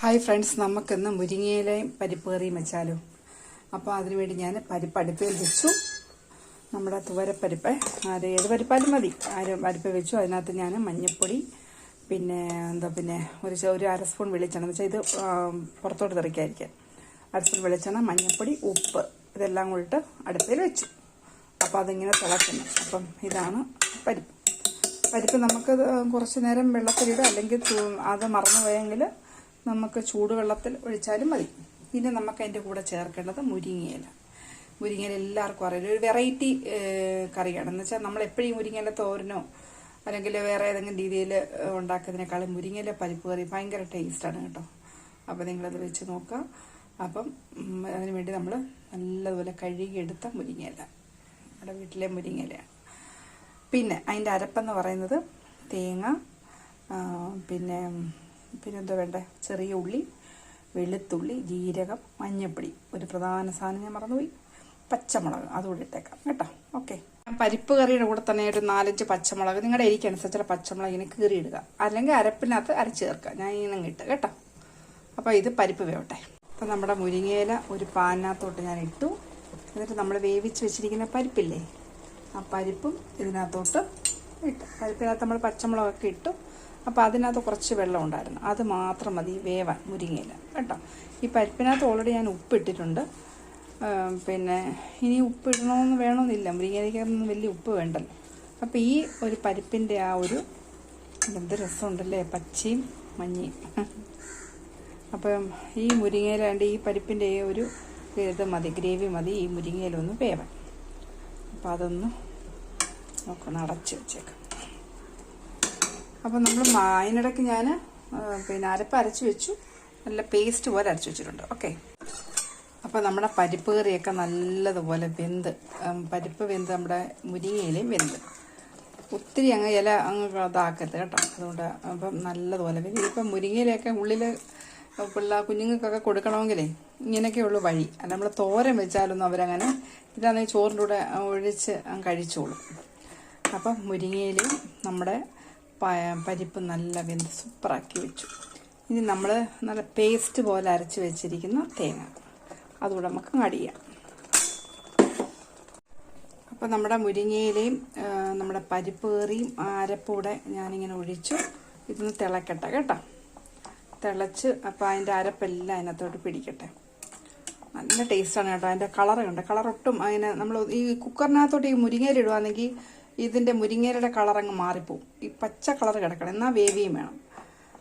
Hi friends നമുക്കിന്ന് മുരിങ്ങയിലയും പരിപ്പ് കറിയും വെച്ചാലോ. അപ്പോൾ അതിനുവേണ്ടി ഞാൻ പരിപ്പ് അടുപ്പിൽ വെച്ചു. നമ്മുടെ തുവരപ്പരിപ്പ് അത് ഏത് പരിപ്പാലും മതി. ആര് പരിപ്പ് വെച്ചു അതിനകത്ത് ഞാൻ മഞ്ഞൾപ്പൊടി പിന്നെ എന്താ പിന്നെ ഒരു ഒരു അര സ്പൂൺ വെളിച്ചെണ്ണ. എന്ന് വെച്ചാൽ ഇത് പുറത്തോട്ട് തെറിക്കായിരിക്കാം അര സ്പൂൺ വെളിച്ചെണ്ണ മഞ്ഞൾപ്പൊടി ഉപ്പ് ഇതെല്ലാം കൂടിയിട്ട് അടുപ്പിൽ വെച്ചു. അപ്പോൾ അതിങ്ങനെ തിളക്കുന്നു. അപ്പം ഇതാണ് പരിപ്പ്. പരിപ്പ് നമുക്ക് കുറച്ച് നേരം വെള്ളത്തിലിടുക. അല്ലെങ്കിൽ അത് മറന്നു പോയെങ്കിൽ നമുക്ക് ചൂടുവെള്ളത്തിൽ ഒഴിച്ചാലും മതി. പിന്നെ നമുക്ക് അതിന്റെ കൂടെ ചേർക്കേണ്ടത് മുരിങ്ങയില. മുരിങ്ങയില എല്ലാവർക്കും അറിയില്ല ഒരു വെറൈറ്റി കറിയാണ്. എന്ന് വെച്ചാൽ നമ്മൾ എപ്പോഴും മുരിങ്ങയില തോരനോ അല്ലെങ്കിൽ വേറെ ഏതെങ്കിലും രീതിയിൽ ഉണ്ടാക്കുന്നതിനേക്കാളും മുരിങ്ങയില പരിപ്പ് കറി ഭയങ്കര ടേസ്റ്റാണ് കേട്ടോ. അപ്പോൾ നിങ്ങളത് വെച്ച് നോക്കുക. അപ്പം അതിന് വേണ്ടി നമ്മൾ നല്ലതുപോലെ കഴുകിയെടുത്ത മുരിങ്ങയില. നമ്മുടെ വീട്ടിലെ മുരിങ്ങയിലയാണ്. പിന്നെ അതിന്റെ അരപ്പെന്ന് പറയുന്നത് തേങ്ങ പിന്നെ പിന്നെ എന്താ വേണ്ടേ? ചെറിയ ഉള്ളി വെളുത്തുള്ളി ജീരകം മഞ്ഞപ്പൊടി. ഒരു പ്രധാന സാധനം ഞാൻ മറന്നുപോയി. പച്ചമുളക്. അതുകൂടി ഇട്ടേക്കാം. കേട്ടോ? ഓക്കെ. പരിപ്പ് കറിയുടെ കൂടെ തന്നെ ഒരു നാലഞ്ച് പച്ചമുളക്. നിങ്ങളുടെ എരിക്കനുസരിച്ചുള്ള പച്ചമുളക് ഇങ്ങനെ കീറിയിടുക. അല്ലെങ്കിൽ അരപ്പിനകത്ത് അരച്ച് ചേർക്കുക. ഞാൻ ഇങ്ങനെ ഇട്ട്. കേട്ടോ? അപ്പോൾ ഇത് പരിപ്പ് വേവട്ടെ. അപ്പോൾ നമ്മുടെ മുരിങ്ങയില ഒരു പാനിനകത്തോട്ട് ഞാൻ ഇട്ടു. എന്നിട്ട് നമ്മൾ വേവിച്ച് വെച്ചിരിക്കുന്ന പരിപ്പില്ലേ? ആ പരിപ്പും ഇതിനകത്തോട്ട് ഇട്ടു. പരിപ്പിനകത്ത് നമ്മൾ പച്ചമുളകൊക്കെ ഇട്ടു. അപ്പോൾ അതിനകത്ത് കുറച്ച് വെള്ളം ഉണ്ടായിരുന്നു. അത് മാത്രം മതി വേവാൻ മുരിങ്ങയില. കേട്ടോ? ഈ പരിപ്പിനകത്ത് ഓൾറെഡി ഞാൻ ഉപ്പിട്ടിട്ടുണ്ട്. പിന്നെ ഇനി ഉപ്പിടണമെന്ന് വേണമെന്നില്ല മുരിങ്ങയിലേക്കൊന്നും വലിയ ഉപ്പ് വേണ്ടല്ലോ. അപ്പോൾ ഈ ഒരു പരിപ്പിന്റെ ആ ഒരു എന്ത് രസമുണ്ടല്ലേ? പച്ചയും മഞ്ഞയും. അപ്പം ഈ മുരിങ്ങയിലാണ്ട് ഈ പരിപ്പിന്റെ ഒരു ഇത് മതി ഗ്രേവി മതി. ഈ മുരിങ്ങയിലൊന്ന് വേവാൻ. അപ്പോൾ അതൊന്ന് നോക്കണം അടച്ച് വെച്ചേക്കാം. അപ്പം നമ്മൾ അതിനിടയ്ക്ക് ഞാൻ പിന്നെ അരപ്പ് അരച്ച് വെച്ചു. നല്ല പേസ്റ്റ് പോലെ അരച്ച് വെച്ചിട്ടുണ്ട്. ഓക്കെ അപ്പോൾ നമ്മുടെ പരിപ്പ് കറിയൊക്കെ നല്ലതുപോലെ വെന്ത് പരിപ്പ് വെന്ത് നമ്മുടെ മുരിങ്ങയിലയും വെന്ത്. ഒത്തിരി അങ്ങ് ഇല അങ്ങ് ഇതാക്കരുത് കേട്ടോ. അതുകൊണ്ട് അപ്പം നല്ലതുപോലെ വെന്ത്. ഇപ്പം മുരിങ്ങയിലൊക്കെ ഉള്ളിൽ പിള്ളേർ കുഞ്ഞുങ്ങൾക്കൊക്കെ കൊടുക്കണമെങ്കിലേ ഇങ്ങനെയൊക്കെയുള്ളൂ വഴി. അല്ല നമ്മൾ തോരൻ വെച്ചാലൊന്നും അവരങ്ങനെ ഇതാണെങ്കിൽ ചോറിന്റെ കൂടെ ഒഴിച്ച് കഴിച്ചോളും. അപ്പം മുരിങ്ങയിലയും നമ്മുടെ പരിപ്പ് നല്ല വെന്ത് സൂപ്പറാക്കി വെച്ചു. ഇനി നമ്മൾ നല്ല പേസ്റ്റ് പോലെ അരച്ച് വെച്ചിരിക്കുന്ന തേങ്ങ. അതുകൂടെ നമുക്ക് ആഡ് ചെയ്യാം. അപ്പോൾ നമ്മുടെ മുരിങ്ങയിലയും നമ്മുടെ പരിപ്പ് കറിയും അരപ്പൂടെ ഞാനിങ്ങനെ ഒഴിച്ചു. ഇതൊന്ന് തിളക്കട്ടെ കേട്ടോ. തിളച്ച് അപ്പോൾ അതിന്റെ അരപ്പെല്ലാം അതിനകത്തോട്ട് പിടിക്കട്ടെ. നല്ല ടേസ്റ്റാണ് കേട്ടോ. അതിന്റെ കളറ് കണ്ട്? കളർ അതിന് നമ്മൾ ഈ കുക്കറിനകത്തോട്ട് ഈ മുരിങ്ങയില ഇടുവാണെങ്കിൽ ഇതിന്റെ മുരിങ്ങയിലയുടെ കളറങ്ങ് മാറിപ്പോവും. ഈ പച്ച കളർ കിടക്കണം. എന്നാൽ വേവിയും വേണം.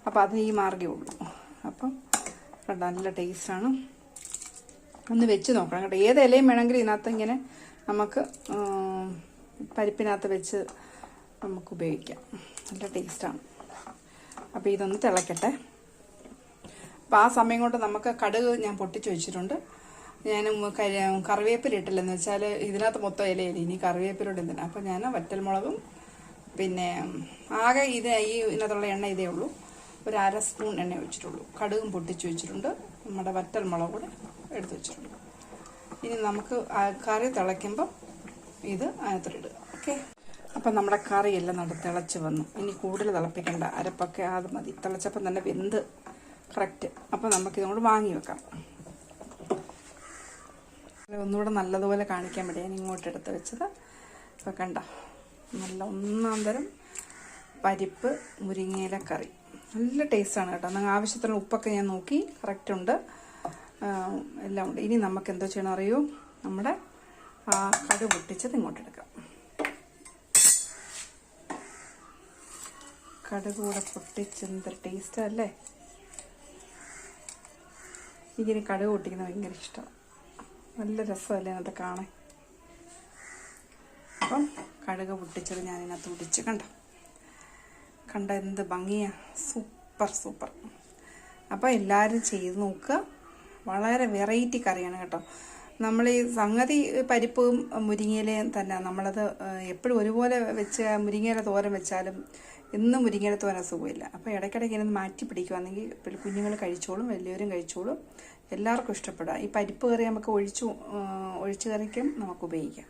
അപ്പോൾ അതിന് ഈ മാർഗേ ഉള്ളൂ. അപ്പം കണ്ടോ നല്ല ടേസ്റ്റാണ് ഒന്ന് വെച്ച് നോക്കണം കേട്ടോ. ഏത് ഇലയും വേണമെങ്കിലും ഇതിനകത്ത് ഇങ്ങനെ നമുക്ക് പരിപ്പിനകത്ത് വെച്ച് നമുക്ക് ഉപയോഗിക്കാം. നല്ല ടേസ്റ്റാണ് അപ്പോൾ ഇതൊന്ന് തിളക്കട്ടെ. അപ്പോൾ ആ സമയം കൊണ്ട് നമുക്ക് കടുക് ഞാൻ പൊട്ടിച്ച് വെച്ചിട്ടുണ്ട്. ഞാൻ കറിവേപ്പില ഇട്ടില്ലെന്ന് വെച്ചാൽ ഇതിനകത്ത് മൊത്തം ഇലയില്ല? ഇനി കറിവേപ്പിലോട്ട് എന്തിനാ? അപ്പോൾ ഞാൻ വറ്റൽമുളകും പിന്നെ ആകെ ഇത് ഈ ഇതിനകത്തുള്ള എണ്ണ ഇതേ ഉള്ളൂ. ഒരു അര സ്പൂൺ എണ്ണ ഒഴിച്ചിട്ടുള്ളൂ. കടുകും പൊട്ടിച്ച് വെച്ചിട്ടുണ്ട്. നമ്മുടെ വറ്റൽമുളക് കൂടെ എടുത്ത് വെച്ചിട്ടുണ്ട്. ഇനി നമുക്ക് കറി തിളയ്ക്കുമ്പം ഇത് അതിനകത്തിടുക ഓക്കെ? അപ്പം നമ്മുടെ കറി എല്ലാം നട തിളച്ച് വന്നു. ഇനി കൂടുതൽ തിളപ്പിക്കേണ്ട അരപ്പൊക്കെ അത് മതി. തിളച്ചപ്പം തന്നെ വെന്ത്. കറക്റ്റ്. അപ്പം നമുക്കിതുകൊണ്ട് വാങ്ങി വെക്കാം. ഒന്നുകൂടെ നല്ലതുപോലെ കാണിക്കാൻ വേണ്ടി ഞാൻ ഇങ്ങോട്ട് എടുത്ത് വെച്ചത്. ഇപ്പം കണ്ട നല്ല ഒന്നാം തരം പരിപ്പ് മുരിങ്ങയില കറി നല്ല ടേസ്റ്റാണ് കേട്ടോ. നിങ്ങൾ ആവശ്യത്തിനുള്ള ഉപ്പൊക്കെ ഞാൻ നോക്കി കറക്റ്റ് ഉണ്ട്. എല്ലാം ഉണ്ട്. ഇനി നമുക്ക് എന്തോ ചെയ്യണം അറിയൂ? നമ്മുടെ ആ കടു പൊട്ടിച്ചത് ഇങ്ങോട്ട് എടുക്കാം. കടുക് കൂടെ പൊട്ടിച്ച് എന്തൊരു ടേസ്റ്റല്ലേ എനിക്കിനി കടുക് പൊട്ടിക്കുന്നത് ഭയങ്കര ഇഷ്ടമാണ്. നല്ല രസമല്ലേ അതിനകത്ത് കാണാൻ? അപ്പം കടുക് പൊട്ടിച്ചത് ഞാൻ ഇതിനകത്ത് കണ്ട? കണ്ടോ എന്ത് ഭംഗിയാ. Super super. അപ്പോൾ എല്ലാവരും ചെയ്ത് നോക്കുക. വളരെ വെറൈറ്റി കറിയാണ് കേട്ടോ. നമ്മൾ ഈ സംഗതി പരിപ്പും മുരിങ്ങയിലയും തന്നെ നമ്മളത് എപ്പോഴും ഒരുപോലെ വെച്ച് മുരിങ്ങയില തോരൻ വെച്ചാലും എന്നും മുരിങ്ങയില തോരൻ സുഖമില്ല. അപ്പോൾ ഇടയ്ക്കിടയ്ക്ക് ഇങ്ങനെ മാറ്റി പിടിക്കുവാണെങ്കിൽ കുഞ്ഞുങ്ങൾ കഴിച്ചോളും വലിയവരും കഴിച്ചോളും. എല്ലാവർക്കും ഇഷ്ടപ്പെടുക. ഈ പരിപ്പ് കറി നമുക്ക് ഒഴിച്ചു ഒഴിച്ചു കറിക്കും നമുക്ക് ഉപയോഗിക്കാം.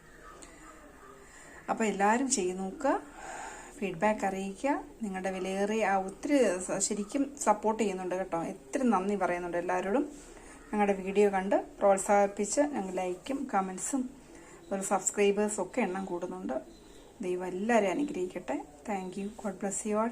അപ്പോൾ എല്ലാവരും ചെയ്ത് നോക്കുക ഫീഡ്ബാക്ക് അറിയിക്കുക. നിങ്ങളുടെ വിലയേറിയ ഒത്തിരി ശരിക്കും സപ്പോർട്ട് ചെയ്യുന്നുണ്ട് കേട്ടോ. ഒത്തിരി നന്ദി പറയുന്നുണ്ട് എല്ലാവരോടും. ഞങ്ങളുടെ വീഡിയോ കണ്ട് പ്രോത്സാഹിപ്പിച്ച് ഞങ്ങൾ ലൈക്കും കമൻസും ഒരു സബ്സ്ക്രൈബേഴ്സും ഒക്കെ എണ്ണം കൂടുന്നുണ്ട്. ദൈവം എല്ലാവരെയും അനുഗ്രഹിക്കട്ടെ. Thank you. God bless you all.